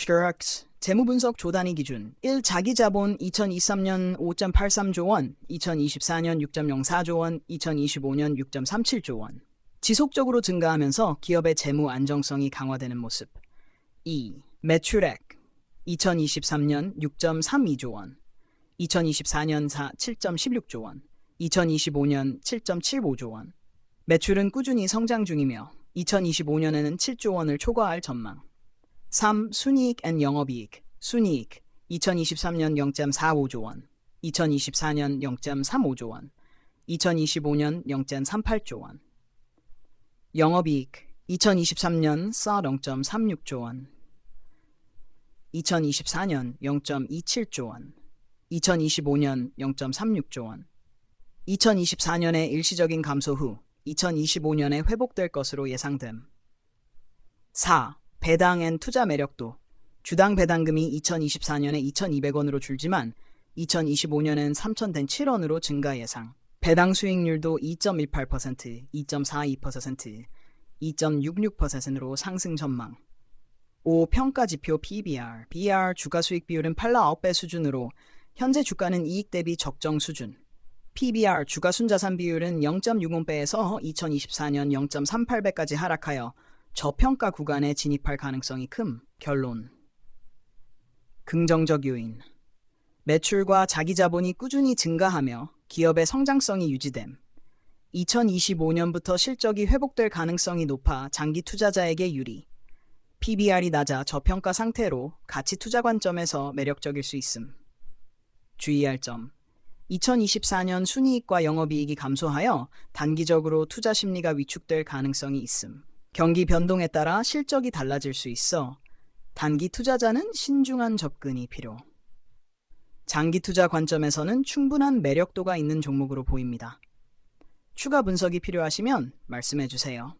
슈럭스 재무분석 조단위 기준 1. 자기자본 2023년 5.83조 원, 2024년 6.04조 원, 2025년 6.37조 원. 지속적으로 증가하면서 기업의 재무 안정성이 강화되는 모습. 2. 매출액 2023년 6.32조 원, 2024년 4 7.16조 원, 2025년 7.75조 원. 매출은 꾸준히 성장 중이며 2025년에는 7조 원을 초과할 전망. 3. 순이익 앤 영업이익. 순이익 2023년 0.45조 원, 2024년 0.35조 원, 2025년 0.38조 원. 영업이익 2023년 사 0.36조 원, 2024년 0.27조 원, 2025년 0.36조 원. 2024년의 일시적인 감소 후 2025년에 회복될 것으로 예상됨. 4. 배당 앤 투자 매력도 주당 배당금이 2024년에 2,200원으로 줄지만 2025년엔 3,007원으로 증가 예상. 배당 수익률도 2.18%, 2.42%, 2.66%로 상승 전망. 5. 평가 지표 PBR. BR 주가 수익 비율은 8라 9배 수준으로 현재 주가는 이익 대비 적정 수준. PBR 주가 순자산 비율은 0.60배에서 2024년 0.38배까지 하락하여 저평가 구간에 진입할 가능성이 큼. 결론. 긍정적 요인. 매출과 자기 자본이 꾸준히 증가하며 기업의 성장성이 유지됨. 2025년부터 실적이 회복될 가능성이 높아 장기 투자자에게 유리. PBR이 낮아 저평가 상태로 가치 투자 관점에서 매력적일 수 있음. 주의할 점. 2024년 순이익과 영업이익이 감소하여 단기적으로 투자 심리가 위축될 가능성이 있음. 경기 변동에 따라 실적이 달라질 수 있어 단기 투자자는 신중한 접근이 필요. 장기 투자 관점에서는 충분한 매력도가 있는 종목으로 보입니다. 추가 분석이 필요하시면 말씀해 주세요.